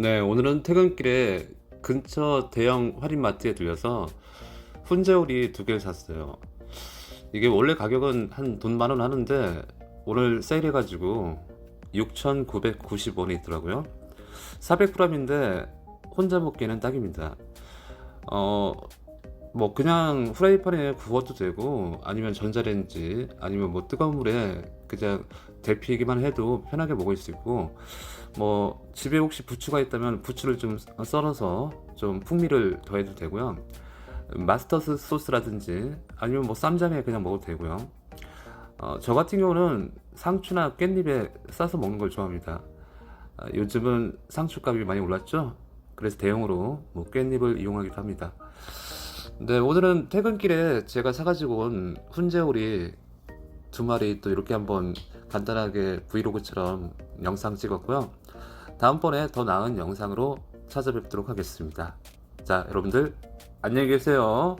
네, 오늘은 퇴근길에 근처 대형 할인마트에 들려서 훈제오리 두 개를 샀어요. 이게 원래 가격은 한 돈 만 원 하는데 오늘 세일해가지고 6,990원에 있더라고요. 400g인데 혼자 먹기에는 딱입니다. 어, 뭐 그냥 후라이팬에 구워도 되고 아니면 전자레인지 아니면 뭐 뜨거운 물에 그냥 데피기만 해도 편하게 먹을 수 있고 뭐 집에 혹시 부추가 있다면 부추를 좀 썰어서 좀 풍미를 더해도 되고요. 마스터드 소스라든지 아니면 뭐 쌈장에 그냥 먹어도 되고요. 어, 저 같은 경우는 상추나 깻잎에 싸서 먹는 걸 좋아합니다. 아, 요즘은 상추값이 많이 올랐죠? 그래서 대용으로 뭐 깻잎을 이용하기도 합니다. 네, 오늘은 퇴근길에 제가 사가지고 온 훈제오리 두 마리 또 이렇게 한번 간단하게 브이로그처럼 영상 찍었고요. 다음번에 더 나은 영상으로 찾아뵙도록 하겠습니다. 자, 여러분들 안녕히 계세요.